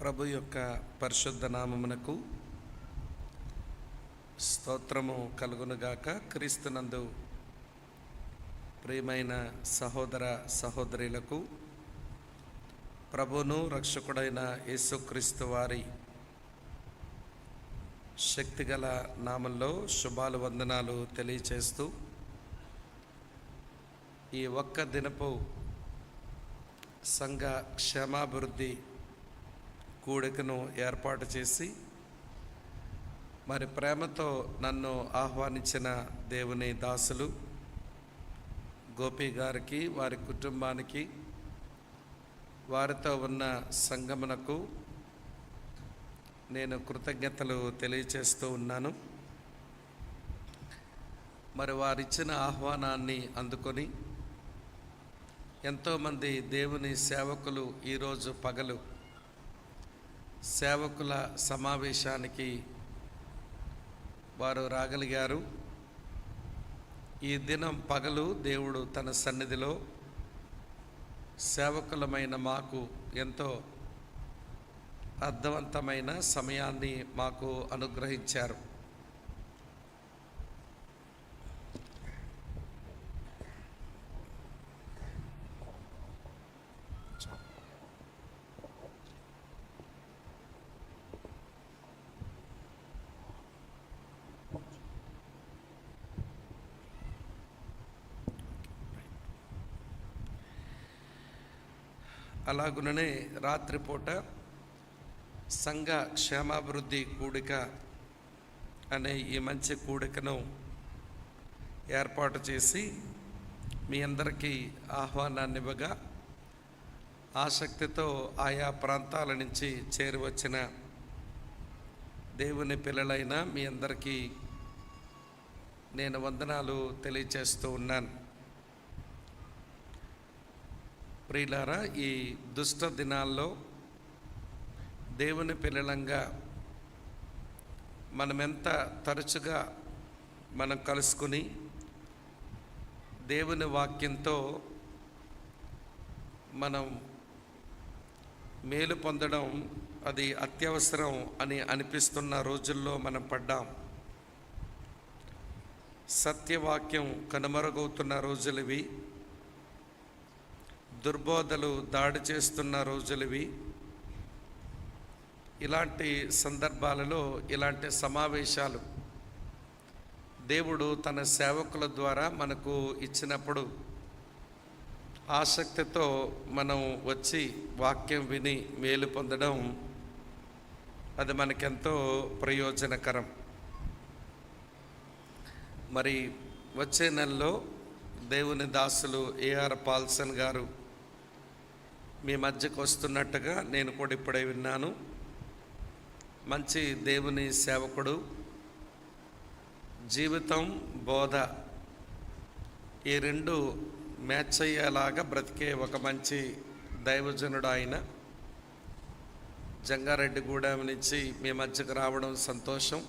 ప్రభు యొక్క పరిశుద్ధ నామమునకు స్తోత్రము కలుగునుగాక. క్రీస్తునందు ప్రియమైన సహోదర సహోదరులకు ప్రభును రక్షకుడైన యేసుక్రీస్తు వారి శక్తిగల నామంలో శుభాలు వందనాలు తెలియచేస్తూ ఈ ఒక్క దినపు సంఘ క్షేమాభివృద్ధి కూడికను ఏర్పాటు చేసి మరి ప్రేమతో నన్ను ఆహ్వానించిన దేవుని దాసులు గోపి గారికి వారి కుటుంబానికి వారితో ఉన్న సంగమునకు నేను కృతజ్ఞతలు తెలియచేస్తూ ఉన్నాను. మరి వారిచ్చిన ఆహ్వానాన్ని అందుకొని ఎంతోమంది దేవుని సేవకులు ఈరోజు పగలు సేవకుల సమావేశానికి వారు రాగలిగారు. ఈ దినం పగలు దేవుడు తన సన్నిధిలో సేవకులమైన మాకు ఎంతో అర్థవంతమైన సమయాన్ని మాకు అనుగ్రహించారు. అలాగుననే రాత్రిపూట సంఘ క్షేమాభివృద్ధి కూడిక అనే ఈ మంచి కూడికను ఏర్పాటు చేసి మీ అందరికీ ఆహ్వానాన్ని ఇవ్వగా ఆసక్తితో ఆయా ప్రాంతాల నుంచి చేరువచ్చిన దేవుని పిల్లలైన మీ అందరికీ నేను వందనాలు తెలియచేస్తూ ఉన్నాను. ప్రియులారా ఈ దుష్ట దినాల్లో దేవుని పిల్లలంగా మనమెంత తరచుగా మనం కలుసుకుని దేవుని వాక్యంతో మనం మేలు పొందడం అది అత్యవసరం అని అనిపిస్తున్న రోజుల్లో మనం పడ్డాం. సత్యవాక్యం కనుమరుగవుతున్న రోజులు ఇవి దుర్బోధలు దాడి చేస్తున్న రోజులవి. ఇలాంటి సందర్భాలలో ఇలాంటి సమావేశాలు దేవుడు తన సేవకుల ద్వారా మనకు ఇచ్చినప్పుడు ఆసక్తితో మనం వచ్చి వాక్యం విని మేలు పొందడం అది మనకెంతో ప్రయోజనకరం. మరి వచ్చే నెలలో దేవుని దాసులు ఏఆర్ పాల్సన్ గారు మీ మధ్యకు వస్తున్నట్టుగా నేను కూడా ఇప్పుడే విన్నాను. మంచి దేవుని సేవకుడు. జీవితం బోధ ఈ రెండు మ్యాచ్ అయ్యేలాగా బ్రతికే ఒక మంచి దైవజనుడు ఆయన. జంగారెడ్డిగూడెం నుంచి మీ మధ్యకు రావడం సంతోషం.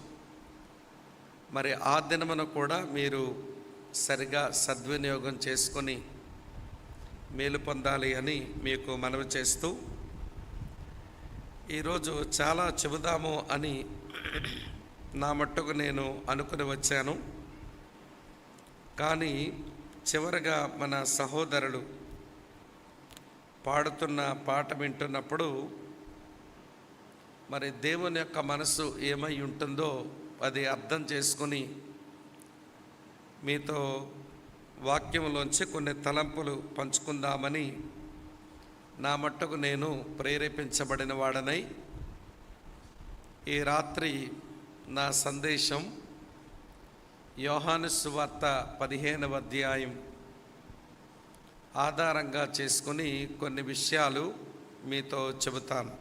మరి ఆ దినమున కూడా మీరు సరిగా సద్వినియోగం చేసుకొని మేలు పొందాలి అని మీకు మనవి చేస్తూ ఈరోజు చాలా చెబుదాము అని నా మట్టుకు నేను అనుకుని వచ్చాను. కానీ చివరగా మన సహోదరులు పాడుతున్న పాట వింటున్నప్పుడు మరి దేవుని యొక్క మనసు ఏమై ఉంటుందో అది అర్థం చేసుకొని మీతో వాక్యంలోంచి కొన్ని తలంపులు పంచుకుందామని నా మట్టుకు నేను ప్రేరేపించబడిన వాడనై ఈ రాత్రి నా సందేశం యోహాను సువార్త పదిహేనవ అధ్యాయం ఆధారంగా చేసుకుని కొన్ని విషయాలు మీతో చెబుతాను.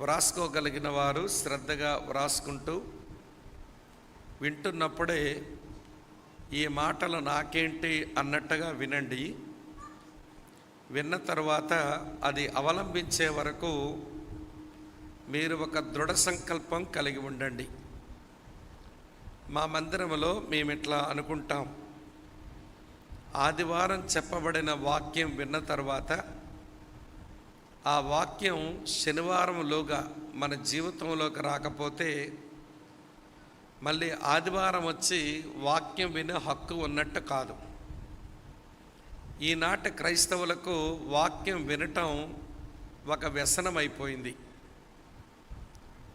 వ్రాసుకోగలిగిన వారు శ్రద్ధగా వ్రాసుకుంటూ వింటున్నప్పుడే ఈ మాటలు నాకేంటి అన్నట్టుగా వినండి. విన్న తర్వాత అది అవలంబించే వరకు మీరు ఒక దృఢ సంకల్పం కలిగి ఉండండి. మా మందిరంలో మేము ఇట్లా అనుకుంటాం. ఆదివారం చెప్పబడిన వాక్యం విన్న తర్వాత ఆ వాక్యం శనివారంలోగా మన జీవితంలోకి రాకపోతే మళ్ళీ ఆదివారం వచ్చి వాక్యం వినే హక్కు ఉన్నట్టు కాదు. ఈనాటి క్రైస్తవులకు వాక్యం వినటం ఒక వ్యసనం అయిపోయింది.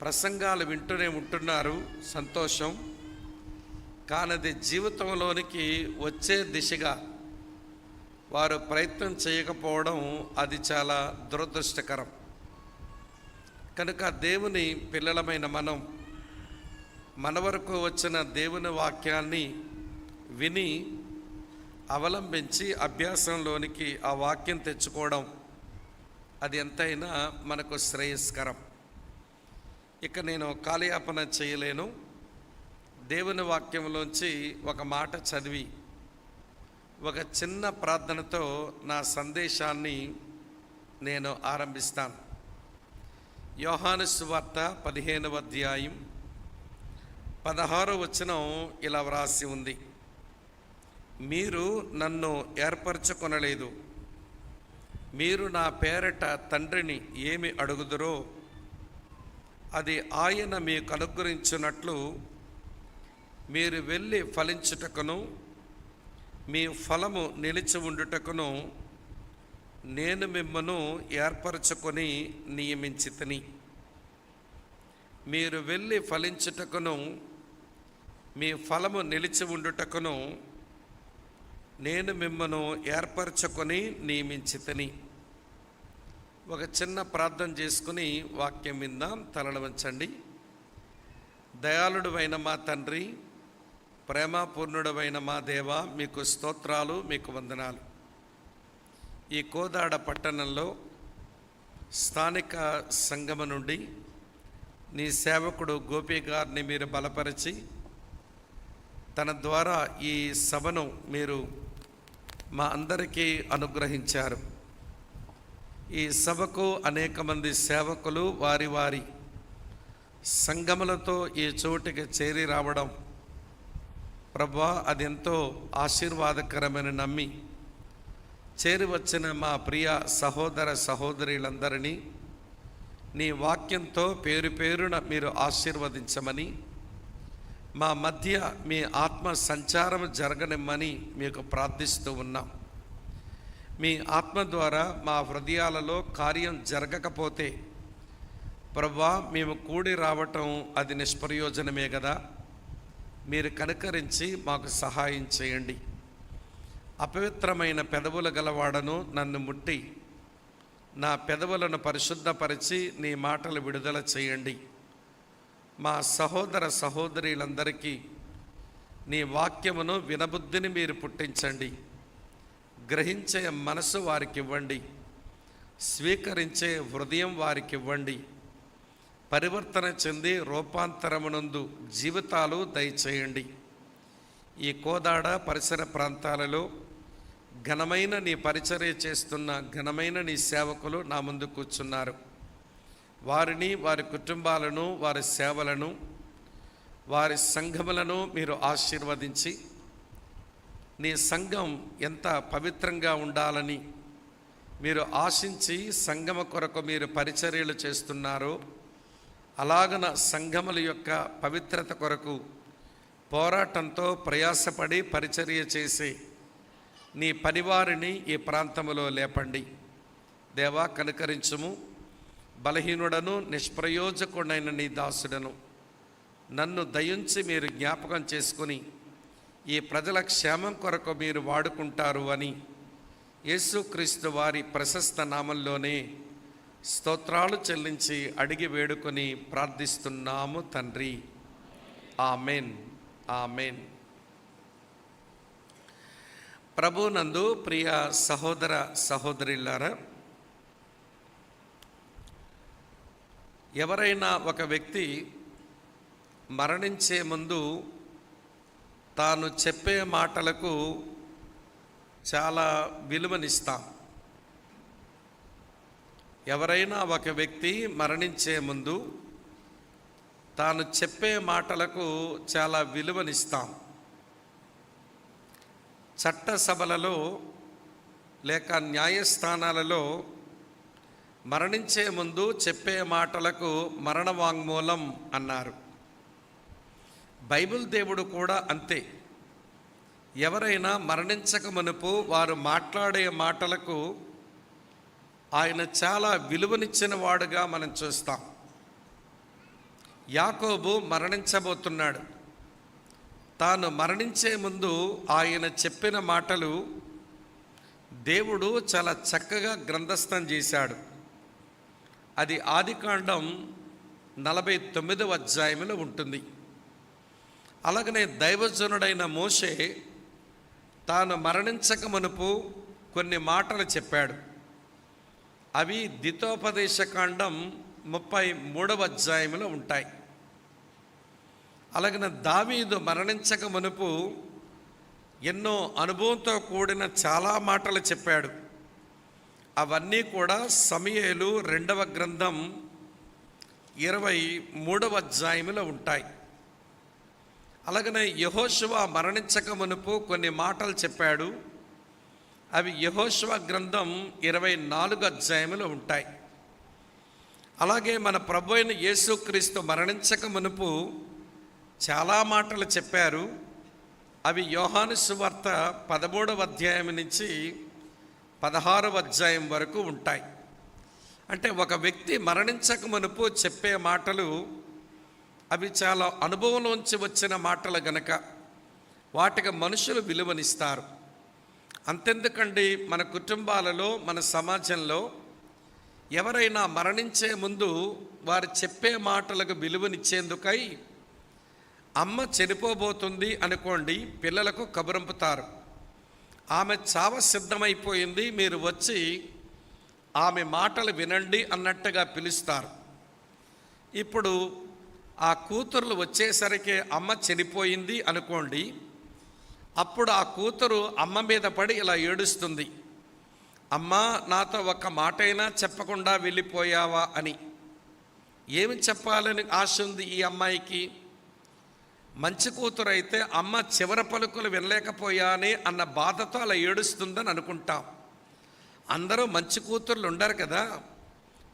ప్రసంగాలు వింటూనే ఉంటున్నారు సంతోషం. కానది జీవితంలోనికి వచ్చే దిశగా వారు ప్రయత్నం చేయకపోవడం అది చాలా దురదృష్టకరం. కనుక దేవుని పిల్లలమైన మనం మన వరకు వచ్చిన దేవుని వాక్యాన్ని విని అవలంబించి అభ్యాసంలోనికి ఆ వాక్యం తెచ్చుకోవడం అది ఎంతైనా మనకు శ్రేయస్కరం. ఇక నేను కాలయాపన చేయలేను. దేవుని వాక్యంలోంచి ఒక మాట చదివి ఒక చిన్న ప్రార్థనతో నా సందేశాన్ని నేను ఆరంభిస్తాను. యోహాను సువార్త పదిహేనవ అధ్యాయం పదహారో వచనం ఇలా వ్రాసి ఉంది. మీరు నన్ను ఏర్పరచుకొనలేదు. మీరు నా పేరట తండ్రిని ఏమి అడుగుదురో అది ఆయన మీకు అనుగ్రహించినట్లు మీరు వెళ్ళి ఫలించుటకును మీ ఫలము నిలిచి ఉండుటకును నేను మిమ్మను ఏర్పరచుకొని నియమించితిని. మీరు వెళ్ళి ఫలించుటకును మీ ఫలము నిలిచి ఉండుటకును నేను మిమ్మను ఏర్పరచుకొని నియమించితని ఒక చిన్న ప్రార్థన చేసుకుని వాక్యం మీద తలలు వంచండి. దయాళుడువైన మా తండ్రి ప్రేమపూర్ణుడమైన మా దేవ మీకు స్తోత్రాలు మీకు వందనాలు. ఈ కోదాడ పట్టణంలో స్థానిక సంగమ నుండి నీ సేవకుడు గోపి గారిని మీరు బలపరిచి తన ద్వారా ఈ సభను మీరు మా అందరికీ అనుగ్రహించారు. ఈ సభకు అనేక మంది సేవకులు వారి వారి సంగములతో ఈ చోటికి చేరి రావడం ప్రభా అది ఎంతో ఆశీర్వాదకరమని నమ్మి చేరి వచ్చిన మా ప్రియ సహోదర సహోదరులందరినీ నీ వాక్యంతో పేరు పేరున మీరు ఆశీర్వదించమని మా మధ్య మీ ఆత్మ సంచారం జరగనిమ్మని మీకు ప్రార్థిస్తూ ఉన్నాం. మీ ఆత్మ ద్వారా మా హృదయాలలో కార్యం జరగకపోతే ప్రభా మేము కూడి రావటం అది నిష్ప్రయోజనమే కదా మీరు కనుకరించి మాకు సహాయం చేయండి. అపవిత్రమైన పెదవులు గలవాడను నన్ను ముట్టి నా పెదవులను పరిశుద్ధపరిచి నీ మాటలు విడుదల చేయండి. మా సహోదర సహోదరులందరికీ నీ వాక్యమును వినబుద్ధిని మీరు పుట్టించండి. గ్రహించే మనసు వారికి ఇవ్వండి స్వీకరించే హృదయం వారికి ఇవ్వండి పరివర్తన చెంది రూపాంతరమునందు జీవితాలు దయచేయండి. ఈ కోదాడ పరిసర ప్రాంతాలలో ఘనమైన నీ పరిచర్య చేస్తున్న ఘనమైన నీ సేవకులు నా ముందు కూర్చున్నారు. వారిని వారి కుటుంబాలను వారి సేవలను వారి సంఘములను మీరు ఆశీర్వదించి నీ సంఘం ఎంత పవిత్రంగా ఉండాలని మీరు ఆశించి సంగమ కొరకు మీరు పరిచర్యలు చేస్తున్నారో అలాగన సంఘముల యొక్క పవిత్రత కొరకు పోరాటంతో ప్రయాసపడి పరిచర్య చేసి నీ పనివారిని ఈ ప్రాంతములో లేపండి. దేవా కనుకరించుము. బలహీనుడను నిష్ప్రయోజకుడైన నీ దాసుడను. నన్ను దయించి మీరు జ్ఞాపకం చేసుకుని ఈ ప్రజల క్షేమం కొరకు మీరు వాడుకుంటారు అని యేసుక్రీస్తు వారి ప్రశస్త నామంలోనే స్తోత్రాలు చెల్లించి అడిగి వేడుకొని ప్రార్థిస్తున్నాము తండ్రి. ఆమెన్. ఆమెన్. ప్రభునందు ప్రియ సహోదర సహోదరులారా ఎవరైనా ఒక వ్యక్తి మరణించే ముందు తాను చెప్పే మాటలకు చాలా విలువనిస్తాం. ఎవరైనా ఒక వ్యక్తి మరణించే ముందు తాను చెప్పే మాటలకు చాలా విలువనిస్తాం. చట్టసభలలో లేక న్యాయస్థానాలలో మరణించే ముందు చెప్పే మాటలకు మరణ వాంగ్మూలం అన్నారు. బైబిల్ దేవుడు కూడా అంతే. ఎవరైనా మరణించక మునుపు వారు మాట్లాడే మాటలకు ఆయన చాలా విలువనిచ్చిన వాడుగా మనం చూస్తాం. యాకోబు మరణించబోతున్నాడు. తాను మరణించే ముందు ఆయన చెప్పిన మాటలు దేవుడు చాలా చక్కగా గ్రంథస్థం చేశాడు. అది ఆదికాండం నలభై తొమ్మిదవ అధ్యాయంలో ఉంటుంది. అలాగనే దైవజనుడైన మోషే తాను మరణించక మునుపు కొన్ని మాటలు చెప్పాడు. అవి దితోపదేశకాండం ముప్పై మూడవ అధ్యాయంలో ఉంటాయి. అలాగనే దావీదు మరణించక మునుపు ఎన్నో అనుభవంతో కూడిన చాలా మాటలు చెప్పాడు. అవన్నీ కూడా సమయలు రెండవ గ్రంథం ఇరవై మూడవ అధ్యాయములో ఉంటాయి. అలాగనే యహోశివ మరణించక మునుపు కొన్ని మాటలు చెప్పాడు. అవి యహోశివ గ్రంథం ఇరవై నాలుగు అధ్యాయములు ఉంటాయి. అలాగే మన ప్రభు అయిన యేసుక్రీస్తు మరణించక మునుపు చాలా మాటలు చెప్పారు. అవి యోహాను సువార్త పదమూడవ అధ్యాయం నుంచి పదహారవ అధ్యాయం వరకు ఉంటాయి. అంటే ఒక వ్యక్తి మరణించక మునుపు చెప్పే మాటలు అవి చాలా అనుభవంలోంచి వచ్చిన మాటలు గనక వాటికి మనుషులు విలువనిస్తారు. అంతెందుకండి మన కుటుంబాలలో మన సమాజంలో ఎవరైనా మరణించే ముందు వారు చెప్పే మాటలకు విలువనిచ్చేందుకై అమ్మ చనిపోబోతుంది అనుకోండి పిల్లలకు కబురంపుతారు. ఆమె చావ సిద్ధమైపోయింది మీరు వచ్చి ఆమె మాటలు వినండి అన్నట్టుగా పిలుస్తారు. ఇప్పుడు ఆ కూతుర్లు వచ్చేసరికి అమ్మ చనిపోయింది అనుకోండి అప్పుడు ఆ కూతురు అమ్మ మీద పడి ఇలా ఏడుస్తుంది అమ్మ నాతో ఒక్క మాటైనా చెప్పకుండా వెళ్ళిపోయావా? అని. ఏమి చెప్పాలని ఆశ ఉంది ఈ అమ్మాయికి? మంచి కూతురు అయితే అమ్మ చివర పలుకులు వినలేకపోయానే అన్న బాధతో అలా ఏడుస్తుందని అనుకుంటాం. అందరూ మంచి కూతుర్లు ఉండరు కదా.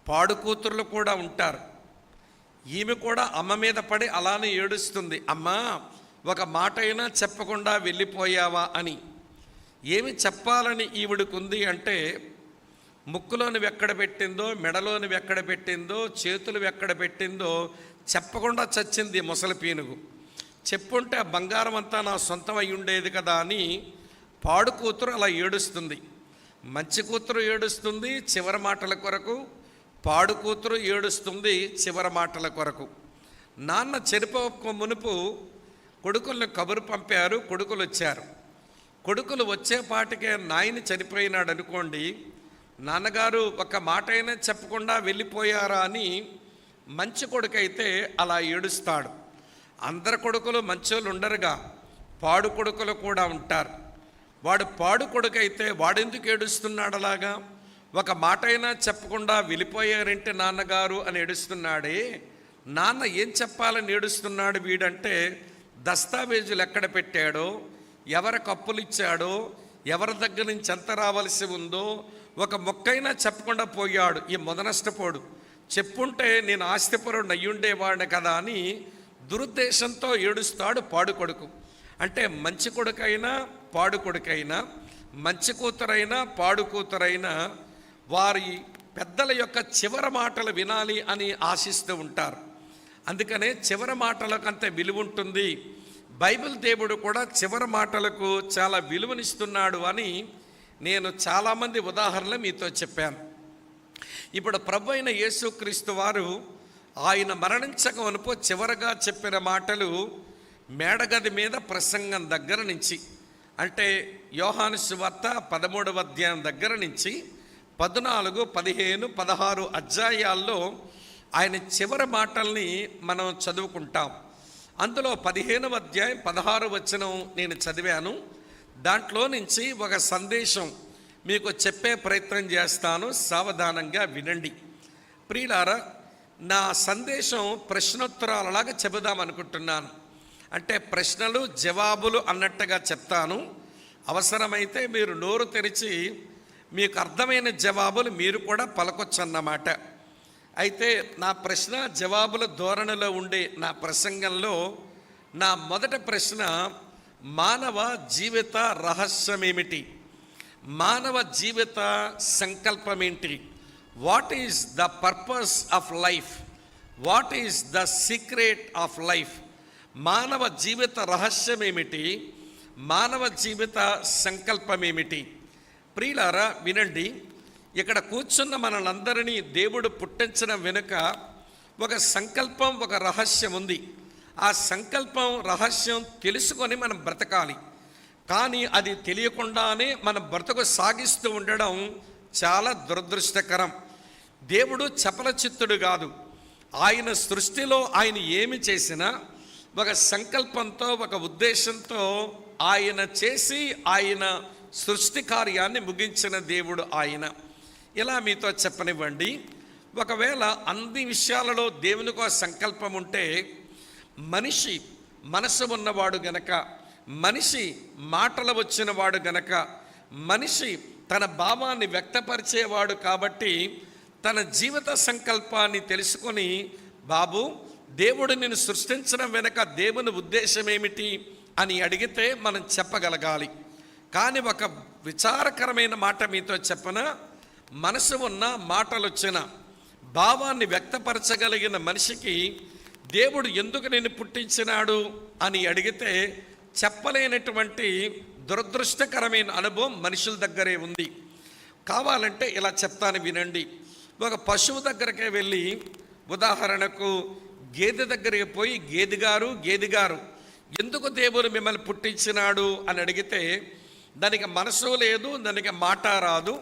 పాడు కూతుర్లు కూడా ఉంటారు. ఈమె కూడా అమ్మ మీద పడి అలానే ఏడుస్తుంది. అమ్మా ఒక మాట అయినా చెప్పకుండా వెళ్ళిపోయావా అని. ఏమి చెప్పాలని ఈవిడికుంది అంటే ముక్కులోనివి ఎక్కడ పెట్టిందో మెడలోనివి ఎక్కడ పెట్టిందో చేతులు ఎక్కడ పెట్టిందో చెప్పకుండా చచ్చింది ముసలి పీనుగు. చెప్పుంటే ఆ బంగారం అంతా నా సొంతం అయి ఉండేది కదా అని పాడు కూతురు అలా ఏడుస్తుంది. మంచి కూతురు ఏడుస్తుంది చివరి మాటల కొరకు పాడు కూతురు ఏడుస్తుంది చివరి మాటల కొరకు. నాన్న చెరిపోక మునుపు కొడుకులను కబురు పంపారు కొడుకులు వచ్చారు కొడుకులు వచ్చేపాటికే నాయని చనిపోయినాడు అనుకోండి నాన్నగారు ఒక మాట అయినా చెప్పకుండా వెళ్ళిపోయారా అని మంచి కొడుకైతే అలా ఏడుస్తాడు. అందరు కొడుకులు మంచోళ్ళు ఉండరుగా. పాడు కొడుకులు కూడా ఉంటారు. వాడు పాడు కొడుకైతే వాడెందుకు ఏడుస్తున్నాడు అలాగా ఒక మాట అయినా చెప్పకుండా వెళ్ళిపోయారంటే నాన్నగారు అని ఏడుస్తున్నాడే. నాన్న ఏం చెప్పాలని ఏడుస్తున్నాడు వీడంటే దస్తావేజులు ఎక్కడ పెట్టాడో ఎవరి కప్పులు ఇచ్చాడో ఎవరి దగ్గర నుంచి ఎంత రావాల్సి ఉందో ఒక మొక్కైనా చెప్పకుండా పోయాడు ఈ మొదనష్టపోడు. చెప్పుంటే నేను ఆస్తిపరుడు అయ్యుండేవాడిని కదా అని దురుద్దేశంతో ఏడుస్తాడు పాడు కొడుకు. అంటే మంచి కొడుకైనా పాడు కొడుకైనా మంచి కూతురైనా పాడు కూతురైనా వారి పెద్దల యొక్క చివరి మాటలు వినాలి అని ఆశిస్తూ ఉంటారు. అందుకనే చివరి మాటలకు అంత విలువ ఉంటుంది బైబిల్ దేవుడు కూడా చివరి మాటలకు చాలా విలువనిస్తున్నాడు అని నేను చాలామంది ఉదాహరణలు మీతో చెప్పాను. ఇప్పుడు ప్రభు అయిన యేసుక్రీస్తు వారు ఆయన మరణించక వనుపు చివరగా చెప్పిన మాటలు మేడగది మీద ప్రసంగం దగ్గర నుంచి అంటే యోహాను సువార్త పదమూడవ అధ్యాయం దగ్గర నుంచి పద్నాలుగు పదిహేను పదహారు అధ్యాయాల్లో ఆయన చివరి మాటల్ని మనం చదువుకుంటాం. అందులో పదిహేనవ అధ్యాయం పదహారు వచనం నేను చదివాను. దాంట్లో నుంచి ఒక సందేశం మీకు చెప్పే ప్రయత్నం చేస్తాను. సావధానంగా వినండి. ప్రియులారా నా సందేశం ప్రశ్నోత్తరాలలాగా చెబుదాం అనుకుంటున్నాను. అంటే ప్రశ్నలు జవాబులు అన్నట్టుగా చెప్తాను. అవసరమైతే మీరు నోరు తెరిచి మీకు అర్థమైన జవాబులు మీరు కూడా పలకొచ్చన్నమాట. అయితే నా ప్రశ్న జవాబుల ధోరణిలో ఉండే నా ప్రసంగంలో నా మొదటి ప్రశ్న మానవ జీవిత రహస్యమేమిటి? మానవ జీవిత సంకల్పం ఏంటి what is the purpose of life what is the secret of life మానవ జీవిత రహస్యం ఏమిటి మానవ జీవిత సంకల్పం ఏమిటి ప్రియులారా వినండి. ఇక్కడ కూర్చున్న మనలందరినీ దేవుడు పుట్టించిన వెనుక ఒక సంకల్పం ఒక రహస్యం ఉంది. ఆ సంకల్పం రహస్యం తెలుసుకొని మనం బ్రతకాలి. కానీ అది తెలియకుండానే మనం బ్రతకు సాగిస్తూ ఉండడం చాలా దురదృష్టకరం. దేవుడు చపల చిత్తుడు కాదు. ఆయన సృష్టిలో ఆయన ఏమి చేసినా ఒక సంకల్పంతో ఒక ఉద్దేశంతో ఆయన చేసి ఆయన సృష్టి కార్యాన్ని ముగించిన దేవుడు ఆయన. ఇలా మీతో చెప్పనివ్వండి. ఒకవేళ అన్ని విషయాలలో దేవునికి ఒక సంకల్పం ఉంటే మనిషి మనసు ఉన్నవాడు గనక మనిషి మాటలు వచ్చినవాడు గనక మనిషి తన భావాన్ని వ్యక్తపరిచేవాడు కాబట్టి తన జీవిత సంకల్పాన్ని తెలుసుకొని బాబు దేవుడు నిన్ను సృష్టించడం వెనక దేవుని ఉద్దేశం ఏమిటి? అని అడిగితే మనం చెప్పగలగాలి. కానీ ఒక విచారకరమైన మాట మీతో చెప్పన మనసు ఉన్న మాటలు వచ్చిన భావాన్ని వ్యక్తపరచగలిగిన మనిషికి దేవుడు ఎందుకు నేను పుట్టించినాడు అని అడిగితే చెప్పలేనటువంటి దురదృష్టకరమైన అనుభవం మనుషుల దగ్గరే ఉంది. కావాలంటే ఇలా చెప్తాను వినండి. ఒక పశువు దగ్గరకే వెళ్ళి ఉదాహరణకు గేదె దగ్గరికి పోయి గేదె గారు ఎందుకు దేవుడు మిమ్మల్ని పుట్టించినాడు? అని అడిగితే దానికి మనసు లేదు దానికి మాట రాదు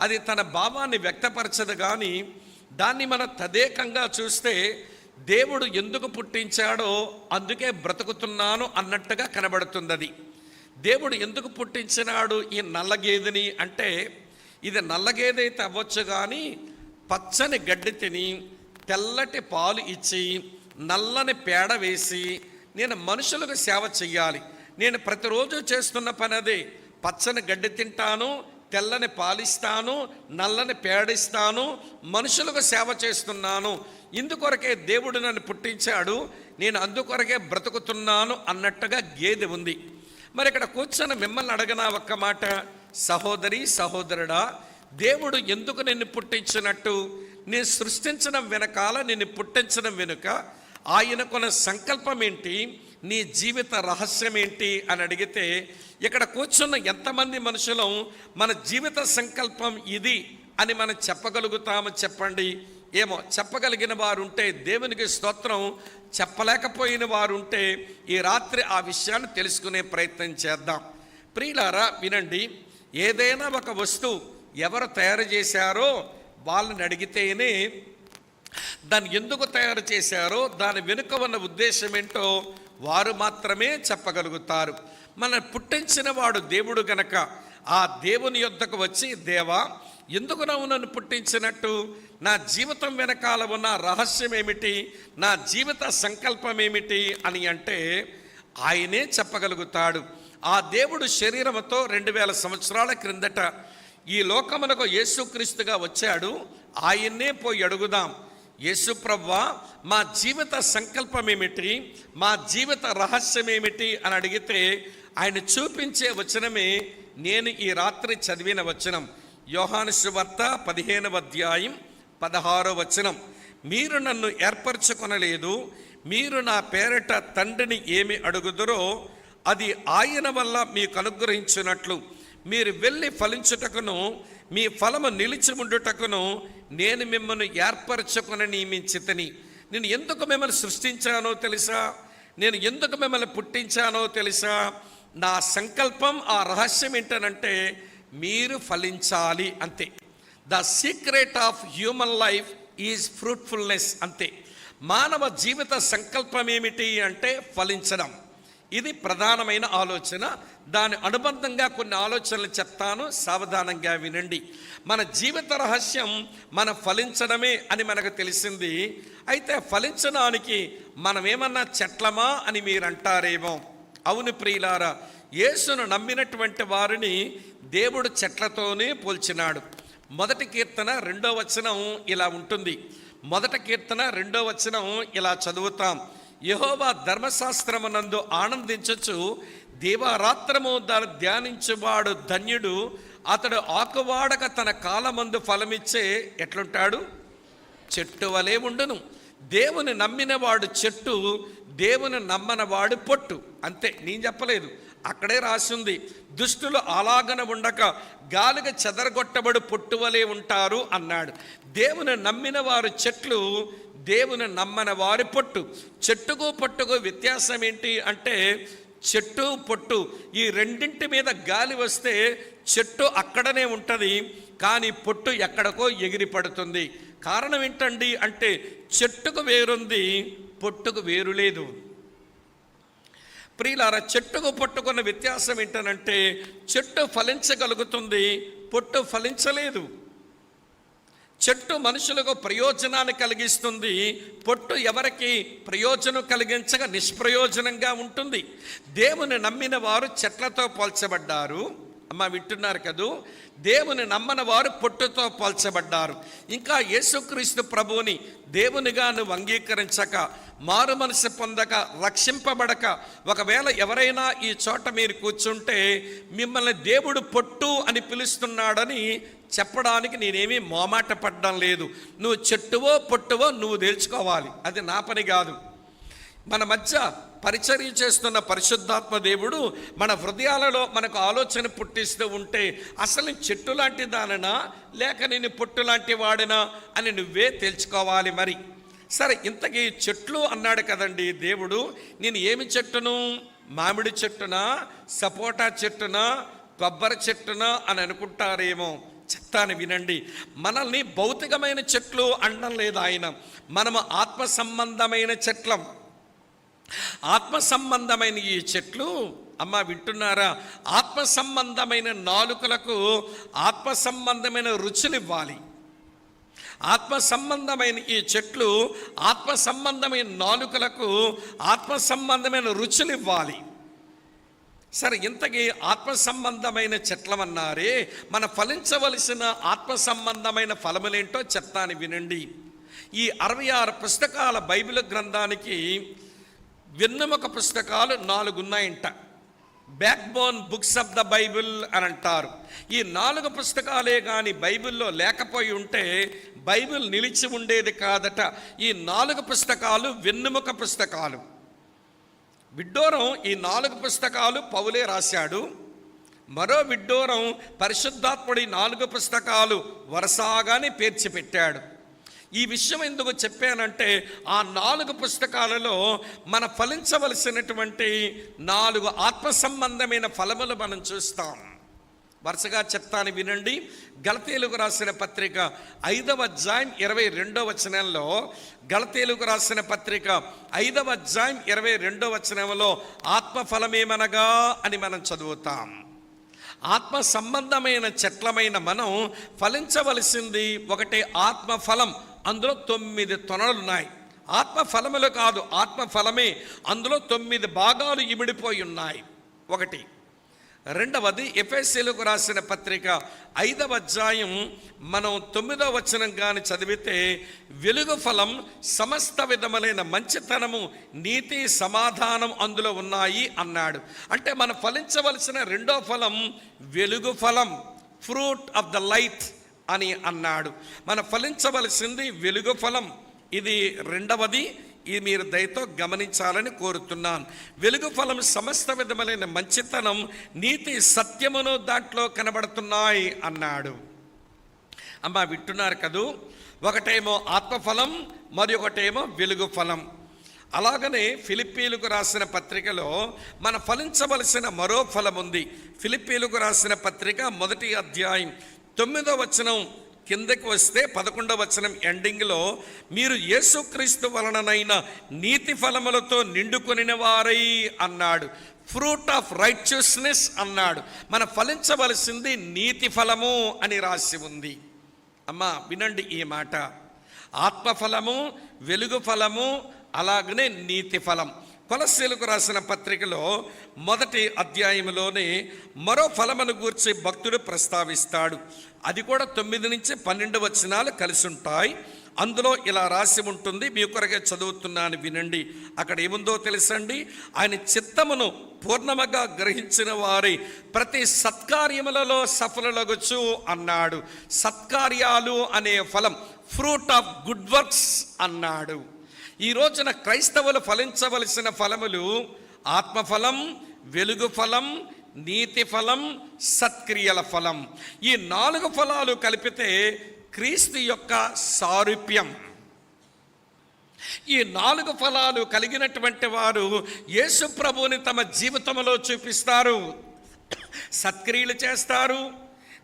అది తన భావాన్ని వ్యక్తపరచదు కానీ దాన్ని మనం తదేకంగా చూస్తే దేవుడు ఎందుకు పుట్టించాడో అందుకే బ్రతుకుతున్నాను అన్నట్టుగా కనబడుతుంది అది దేవుడు ఎందుకు పుట్టించినాడు ఈ నల్లగేదిని అంటే ఇది నల్లగేదైతే అవ్వచ్చు కానీ పచ్చని గడ్డి తిని తెల్లటి పాలు ఇచ్చి నల్లని పేడ వేసి నేను మనుషులకు సేవ చెయ్యాలి. నేను ప్రతిరోజు చేస్తున్న పని అదే. పచ్చని గడ్డి తింటాను తెల్లని పాలిస్తాను నల్లని పేడిస్తాను మనుషులకు సేవ చేస్తున్నాను. ఇందుకొరకే దేవుడు నన్ను పుట్టించాడు. నేను అందుకొరకే బ్రతుకుతున్నాను అన్నట్టుగా గేదె ఉంది. మరి ఇక్కడ కూర్చొని మిమ్మల్ని అడగనా ఒక్క మాట? సహోదరి సహోదరుడా దేవుడు ఎందుకు నిన్ను పుట్టించినట్టు? నేను సృష్టించడం వెనకాల నిన్ను పుట్టించడం వెనుక ఆయనకున్న సంకల్పం ఏంటి? నీ జీవిత రహస్యం ఏంటి? అని అడిగితే ఇక్కడ కూర్చున్న ఎంతమంది మనుషులం మన జీవిత సంకల్పం ఇది అని మనం చెప్పగలుగుతాము చెప్పండి. ఏమో చెప్పగలిగిన వారు ఉంటే దేవునికి స్తోత్రం చెప్పలేకపోయిన వారు ఉంటే ఈ రాత్రి ఆ విషయాన్ని తెలుసుకునే ప్రయత్నం చేద్దాం. ప్రియులారా వినండి. ఏదైనా ఒక వస్తువు ఎవరు తయారు చేశారో వాళ్ళని అడిగితేనే దాన్ని ఎందుకు తయారు చేశారో దాని వెనుక ఉన్న ఉద్దేశం ఏంటో వారు మాత్రమే చెప్పగలుగుతారు. మన పుట్టించిన వాడు దేవుడు గనక ఆ దేవుని యొద్దకు వచ్చి దేవా ఎందుకు నువ్వు నన్ను పుట్టించినట్టు? నా జీవితం వెనకాల ఉన్న రహస్యం ఏమిటి? నా జీవిత సంకల్పం ఏమిటి? అని అంటే ఆయనే చెప్పగలుగుతాడు. ఆ దేవుడు శరీరముతో రెండు వేల సంవత్సరాల క్రిందట ఈ లోకమునకు యేసుక్రీస్తుగా వచ్చాడు ఆయన్నే పోయి అడుగుదాం. యేసుప్రవ్వా మా జీవిత సంకల్పం ఏమిటి మా జీవిత రహస్యం ఏమిటి అని అడిగితే ఆయన చూపించే వచనమే నేను ఈ రాత్రి చదివిన వచనం. యోహాను సువార్త పదిహేనవ అధ్యాయం పదహారో వచనం. మీరు నన్ను ఏర్పరచుకొనలేదు మీరు నా పేరట తండ్రిని ఏమి అడుగుదరో అది ఆయన వల్ల మీకు అనుగ్రహించినట్లు. మీరు వెళ్ళి ఫలించుటకును మీ ఫలము నిలిచి ఉండుటకును నేను మిమ్మల్ని ఏర్పరచుకుని నియమించితని నేను ఎందుకు మిమ్మల్ని సృష్టించానో తెలుసా? నేను ఎందుకు మిమ్మల్ని పుట్టించానో తెలుసా? నా సంకల్పం ఆ రహస్యం ఏంటనంటే మీరు ఫలించాలి అంతే. The secret of human life is fruitfulness అంతే. మానవ జీవిత సంకల్పం ఏమిటి అంటే ఫలించడం. ఇది ప్రధానమైన ఆలోచన. దాని అనుబంధంగా కొన్ని ఆలోచనలు చెప్తాను. సావధానంగా వినండి. మన జీవిత రహస్యం మన ఫలించడమే అని మనకు తెలిసింది. అయితే ఫలించడానికి మనం ఏమన్నా చెట్లమా అని మీరు అంటారేమో అవును ప్రియులారా యేసును నమ్మినటువంటి వారిని దేవుడు చెట్లతోనే పోల్చినాడు. మొదటి కీర్తన రెండో వచనం ఇలా ఉంటుంది. మొదటి కీర్తన రెండో వచనం ఇలా చదువుతాం. యహోవా ధర్మశాస్త్రమునందు ఆనందించచ్చు. దీవారాత్రము దాన్ని ధ్యానించువాడు ధన్యుడు. అతడు ఆకువాడక తన కాలమందు ఫలమిచ్చే ఎట్లుంటాడు? చెట్టు వలే ఉండును. దేవుని నమ్మినవాడు చెట్టు దేవుని నమ్మనవాడు పొట్టు. అంతే నేను చెప్పలేదు. అక్కడే రాసింది. దుష్టులు అలాగన ఉండక గాలిగా చెదరగొట్టబడి పొట్టువలే ఉంటారు అన్నాడు. దేవుని నమ్మిన వారు చెట్లు దేవుని నమ్మని వారి పొట్టు. చెట్టుకు పొట్టుకు వ్యత్యాసం ఏంటి అంటే చెట్టు పొట్టు. ఈ రెండింటి మీద గాలి వస్తే చెట్టు అక్కడనే ఉంటుంది కానీ పొట్టు ఎక్కడికో ఎగిరి పడుతుంది కారణం ఏంటండి అంటే చెట్టుకు వేరుంది పొట్టుకు వేరు లేదు. ప్రియులారా చెట్టుకు పొట్టుకున్న వ్యత్యాసం ఏంటనంటే చెట్టు ఫలించగలుగుతుంది పొట్టు ఫలించలేదు. చెట్టు మనుషులకు ప్రయోజనాన్ని కలిగిస్తుంది. పొట్టు ఎవరికి ప్రయోజనం కలిగించగా నిష్ప్రయోజనంగా ఉంటుంది. దేవుని నమ్మిన వారు చెట్లతో పోల్చబడ్డారు. అమ్మ వింటున్నారు కదూ? దేవుని నమ్మని వారు పొట్టుతో పోల్చబడ్డారు. ఇంకా యేసుక్రీస్తు ప్రభువుని దేవునిగా నువ్వు అంగీకరించక మారు మనసు పొందక రక్షింపబడక ఒకవేళ ఎవరైనా ఈ చోట మీరు కూర్చుంటే మిమ్మల్ని దేవుడు పొట్టు అని పిలుస్తున్నాడని చెప్పడానికి నేనేమీ మోమాట పడ్డం లేదు. నువ్వు చెట్టువో పొట్టువో నువ్వు తేల్చుకోవాలి. అది నా పని కాదు. మన మధ్య పరిచర్య చేస్తున్న పరిశుద్ధాత్మ దేవుడు మన హృదయాలలో మనకు ఆలోచన పుట్టిస్తూ ఉంటే అసలు చెట్టు లాంటి దాననా లేక నేను పొట్టు లాంటి వాడినా అని నువ్వే తెలుసుకోవాలి మరి. సరే ఇంతకీ చెట్లు అన్నాడు కదండి దేవుడు నేను ఏమి చెట్టును? మామిడి చెట్టునా? సపోటా చెట్టునా? కొబ్బరి చెట్టునా? అని అనుకుంటారేమో. చెప్తాను వినండి. మనల్ని భౌతికమైన చెట్లు అనడం లేదు ఆయన. మనము ఆత్మ సంబంధమైన చెట్లం. ఆత్మ సంబంధమైన ఈ చెట్లు అమ్మ వింటున్నారా? ఆత్మ సంబంధమైన నాలుకలకు ఆత్మ సంబంధమైన రుచినివ్వాలి. ఆత్మ సంబంధమైన ఈ చెట్లు ఆత్మ సంబంధమైన నాలుకలకు ఆత్మ సంబంధమైన రుచినివ్వాలి. సరే ఇంతకీ ఆత్మ సంబంధమైన చెట్లమన్నారే మన ఫలించవలసిన ఆత్మ సంబంధమైన ఫలములేంటో చెప్తాను వినండి. ఈ అరవై ఆరు పుస్తకాల బైబిల్ గ్రంథానికి వెన్నెముక పుస్తకాలు నాలుగు ఉన్నాయంట backbone books of the Bible అని అంటారు. ఈ నాలుగు పుస్తకాలే కానీ బైబిల్లో లేకపోయి ఉంటే బైబిల్ నిలిచి ఉండేది కాదట. ఈ నాలుగు పుస్తకాలు వెన్నెముక పుస్తకాలు. విడ్డూరం ఈ నాలుగు పుస్తకాలు పౌలే రాశాడు. మరో విడ్డూరం పరిశుద్ధాత్ముడి నాలుగు పుస్తకాలు వరుసగానే పేర్చి పెట్టాడు ఈ విషయం ఎందుకు చెప్పానంటే ఆ నాలుగు పుస్తకాలలో మన ఫలించవలసినటువంటి నాలుగు ఆత్మ సంబంధమైన ఫలములు మనం చూస్తాం. వరుసగా చెప్తాను వినండి. గలతీలుగు రాసిన పత్రిక ఐదవ అధ్యాయం ఇరవై రెండవ వచనంలో గలతీలుగు రాసిన పత్రిక ఐదవ అధ్యాయం ఇరవై రెండవ వచనంలో ఆత్మఫలమేమనగా అని మనం చదువుతాం. ఆత్మ సంబంధమైన చెట్లమైన మనం ఫలించవలసింది ఒకటి ఆత్మఫలం అందులో తొమ్మిది తొనలు ఉన్నాయి ఆత్మ ఫలములు కాదు ఆత్మ ఫలమే అందులో తొమ్మిది భాగాలు ఇమిడిపోయి ఉన్నాయి. ఒకటి. రెండవది ఎఫ్ఎస్సీలకు రాసిన పత్రిక ఐదవ అధ్యాయం మనం తొమ్మిదవ వచనం కానీ చదివితే వెలుగు ఫలం సమస్త విధములైన మంచితనము నీతి సమాధానం అందులో ఉన్నాయి అన్నాడు. అంటే మనం ఫలించవలసిన రెండో ఫలం వెలుగు ఫలం ఫ్రూట్ ఆఫ్ ద లైట్. అని అన్నాడు. మన ఫలించవలసింది వెలుగు ఫలం. ఇది రెండవది ఇది మీరు దయతో గమనించాలని కోరుతున్నాను. వెలుగు ఫలం సమస్త విధములైన మంచితనం నీతి సత్యమును దాంట్లో కనబడుతున్నాయి అన్నాడు. అమ్మ వింటున్నారు కదూ? ఒకటేమో ఆత్మఫలం మరి ఒకటేమో వెలుగు ఫలం. అలాగనే ఫిలిప్పీలకు రాసిన పత్రికలో మన ఫలించవలసిన మరో ఫలం ఉంది ఫిలిప్పీలకు రాసిన పత్రిక మొదటి అధ్యాయం తొమ్మిదో వచనం కిందకి వస్తే పదకొండవ వచనం ఎండింగ్లో మీరు యేసుక్రీస్తు వలననైన నీతి ఫలములతో నిండుకొనిన వారై అన్నాడు. ఫ్రూట్ ఆఫ్ రైచియస్నెస్ అన్నాడు. మన ఫలించవలసింది నీతి ఫలము అని రాసి ఉంది. అమ్మా వినండి ఈ మాట. ఆత్మఫలము వెలుగు ఫలము అలాగనే నీతి ఫలం. కొలసీలకు రాసిన పత్రికలో మొదటి అధ్యాయంలోనే మరో ఫలమును గూర్చి భక్తుడు ప్రస్తావిస్తాడు. అది కూడా తొమ్మిది నుంచి పన్నెండు వచనాలు కలిసి ఉంటాయి అందులో ఇలా రాసి ఉంటుంది మీ కొరకే చదువుతున్నాను వినండి. అక్కడ ఏముందో తెలుసండి? ఆయన చిత్తమును పూర్ణముగా గ్రహించిన వారి ప్రతి సత్కార్యములలో సఫలలగొచ్చు అన్నాడు. సత్కార్యాలు అనే ఫలం ఫ్రూట్ ఆఫ్ గుడ్ వర్క్స్ అన్నాడు. ఈ రోజున క్రైస్తవులు ఫలించవలసిన ఫలములు ఆత్మఫలం వెలుగు ఫలం నీతి ఫలం సత్క్రియల ఫలం. ఈ నాలుగు ఫలాలు కలిపితే క్రీస్తు యొక్క సారూప్యం. ఈ నాలుగు ఫలాలు కలిగినటువంటి వారు యేసు ప్రభువుని తమ జీవితంలో చూపిస్తారు. సత్క్రియలు చేస్తారు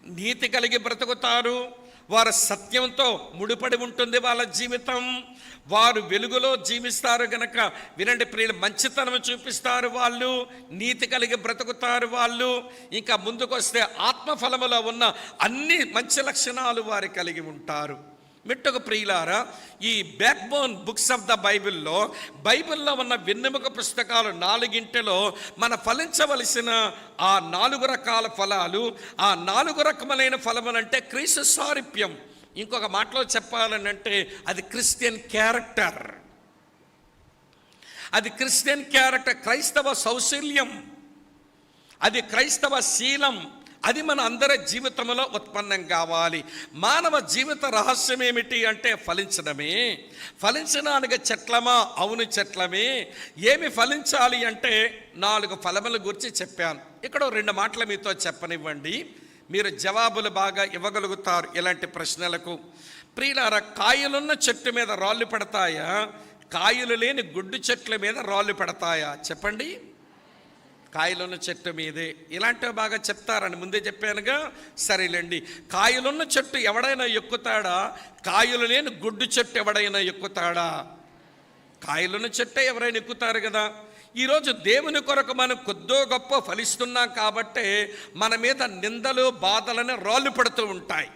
నీతి కలిగి బ్రతుకుతారు. వారు సత్యంతో ముడిపడి ఉంటుంది వాళ్ళ జీవితం. వారు వెలుగులో జీవిస్తారు గనక. వినండి ప్రియులు మంచితనం చూపిస్తారు వాళ్ళు నీతి కలిగి బ్రతుకుతారు వాళ్ళు. ఇంకా ముందుకొస్తే ఆత్మఫలములో ఉన్న అన్ని మంచి లక్షణాలు వారు కలిగి ఉంటారు. మిట్టక ప్రియులారా ఈ backbone books of the బైబిల్లో బైబిల్లో ఉన్న వెన్నెముక పుస్తకాలు నాలుగింటిలో మన ఫలించవలసిన ఆ నాలుగు రకాల ఫలాలు ఆ నాలుగు రకములైన ఫలములంటే క్రీస్తు సారూప్యం ఇంకొక మాటలో చెప్పాలనంటే అది క్రిస్టియన్ క్యారెక్టర్. అది క్రిస్టియన్ క్యారెక్టర్ క్రైస్తవ సౌశల్యం. అది క్రైస్తవ శీలం. అది మన అందరి జీవితంలో ఉత్పన్నం కావాలి. మానవ జీవిత రహస్యం ఏమిటి అంటే ఫలించడమే. ఫలించడానికి చెట్లమా? అవును చెట్లమే. ఏమి ఫలించాలి అంటే నాలుగు ఫలముల గురించి చెప్పాను. ఇక్కడ రెండు మాటలు మీతో చెప్పనివ్వండి. మీరు జవాబులు బాగా ఇవ్వగలుగుతారు ఇలాంటి ప్రశ్నలకు. ప్రియులార కాయలున్న చెట్టు మీద రాళ్ళు పడతాయా? కాయలు లేని గుడ్డు చెట్ల మీద రాళ్ళు పడతాయా? చెప్పండి. కాయలున్న చెట్టు మీదే. ఇలాంటివి బాగా చెప్తారని ముందే చెప్పానుగా. సరేలేండి. కాయలున్న చెట్టు ఎవడైనా ఎక్కుతాడా? కాయలు లేని గుడ్డు చెట్టు ఎవడైనా ఎక్కుతాడా? కాయలున్న చెట్టే ఎవరైనా ఎక్కుతారు కదా. ఈరోజు దేవుని కొరకు మనం కొద్దో గొప్ప ఫలిస్తున్నాం కాబట్టే మన మీద నిందలు బాధలని రాళ్ళు పడుతూ ఉంటాయి.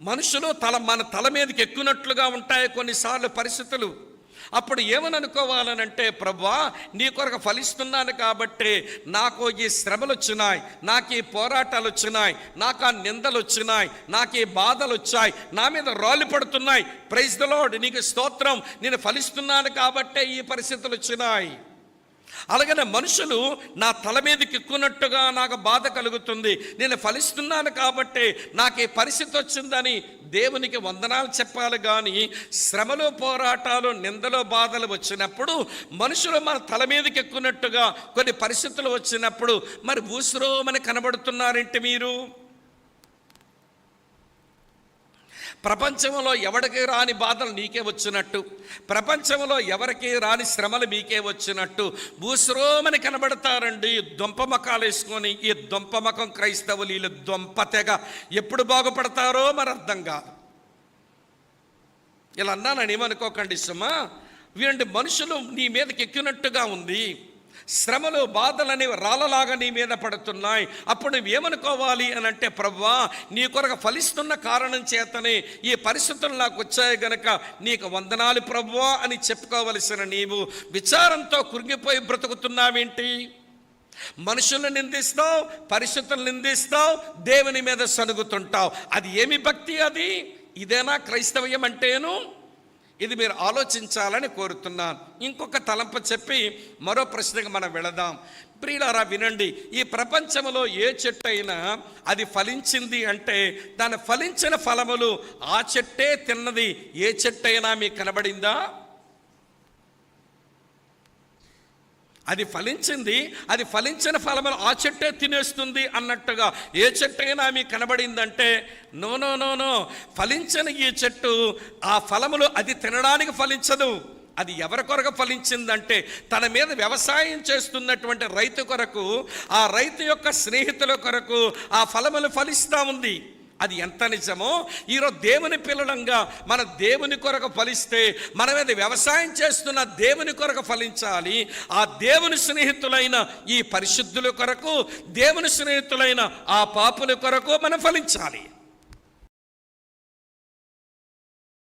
మనుషులు తల మన తల మీదకి ఎక్కునట్లుగా ఉంటాయి కొన్నిసార్లు పరిస్థితులు. అప్పుడు ఏమని అనుకోవాలనంటే ప్రభా నీ కొరకు ఫలిస్తున్నాను కాబట్టి నాకు ఈ శ్రమలు వచ్చినాయి నాకు ఈ పోరాటాలు వచ్చినాయి నాకు ఆ నిందలు వచ్చినాయి నాకు ఈ బాధలు వచ్చాయి నా మీద రాళ్ళు పడుతున్నాయి. ప్రైజ్ ద లోడ్ నీకు స్తోత్రం. నేను ఫలిస్తున్నాను కాబట్టే ఈ పరిస్థితులు వచ్చినాయి అలాగనే మనుషులు నా తల మీదకి ఎక్కున్నట్టుగా నాకు బాధ కలుగుతుంది. నేను ఫలిస్తున్నాను కాబట్టి నాకు ఈ పరిస్థితి వచ్చిందని దేవునికి వందనాలు చెప్పాలి కానీ శ్రమలు పోరాటాలు నిందలో బాధలు వచ్చినప్పుడు మనుషులు మన తల మీదకి ఎక్కున్నట్టుగా కొన్ని పరిస్థితులు వచ్చినప్పుడు మరి ఊసురోమని కనబడుతున్నారేంటి మీరు? ప్రపంచంలో ఎవరికి రాని బాధలు నీకే వచ్చినట్టు ప్రపంచంలో ఎవరికి రాని శ్రమలు మీకే వచ్చినట్టు భూశ్రోమని కనబడతారండి దొంప మకాలు వేసుకొని ఈ దొంప మకం క్రైస్తవులు వీళ్ళు దొంప తెగ. ఎప్పుడు బాగుపడతారో మరి అర్థం కాదు. ఇలా అన్నానని ఏమనుకోకండి సుమా వీరండి మనుషులు నీ మీదకి ఎక్కినట్టుగా ఉంది. శ్రమలు బాధలని రాళ్ళలాగా నీ మీద పడుతున్నాయి. అప్పుడు నువ్వు ఏమనుకోవాలి అని అంటే ప్రవ్వా నీ కొరకు ఫలిస్తున్న కారణం చేతనే ఈ పరిస్థితులు నాకు వచ్చాయి గనక నీకు వందనాలు ప్రవ్వా అని చెప్పుకోవలసిన నీవు విచారంతో కురిగిపోయి బ్రతుకుతున్నావేంటి? మనుషులను నిందిస్తావు పరిస్థితులు నిందిస్తావు దేవుని మీద సనుగుతుంటావు అది ఏమి భక్తి అది? ఇదేనా క్రైస్తవ్యం అంటేను? ఇది మీరు ఆలోచించాలని కోరుతున్నాను. ఇంకొక తలంపు చెప్పి మరో ప్రశ్నకు మనం వెళదాం. ప్రియులారా వినండి. ఈ ప్రపంచంలో ఏ చెట్టు అయినా అది ఫలించింది అంటే దాని ఫలించిన ఫలములు ఆ చెట్టే తిన్నది. ఏ చెట్టు అయినా మీకు కనబడిందా? అది ఫలించింది అది ఫలించిన ఫలములు ఆ చెట్టే తినేస్తుంది అన్నట్టుగా ఏ చెట్టు అయినా మీకు కనబడిందంటే నో నో నో నో ఫలించిన ఈ చెట్టు ఆ ఫలములు అది తినడానికి ఫలించదు. అది ఎవరి కొరకు ఫలించిందంటే తన మీద వ్యవసాయం చేస్తున్నటువంటి రైతు కొరకు ఆ రైతు యొక్క స్నేహితుల కొరకు ఆ ఫలములు ఫలిస్తూ ఉంది. అది ఎంత నిజమో? ఈరోజు దేవుని పిల్లలంగా మన దేవుని కొరకు ఫలిస్తే మనం మీద వ్యవసాయం చేస్తున్న దేవుని కొరకు ఫలించాలి. ఆ దేవుని స్నేహితులైన ఈ పరిశుద్ధుల కొరకు దేవుని స్నేహితులైన ఆ పాపుల కొరకు మనం ఫలించాలి.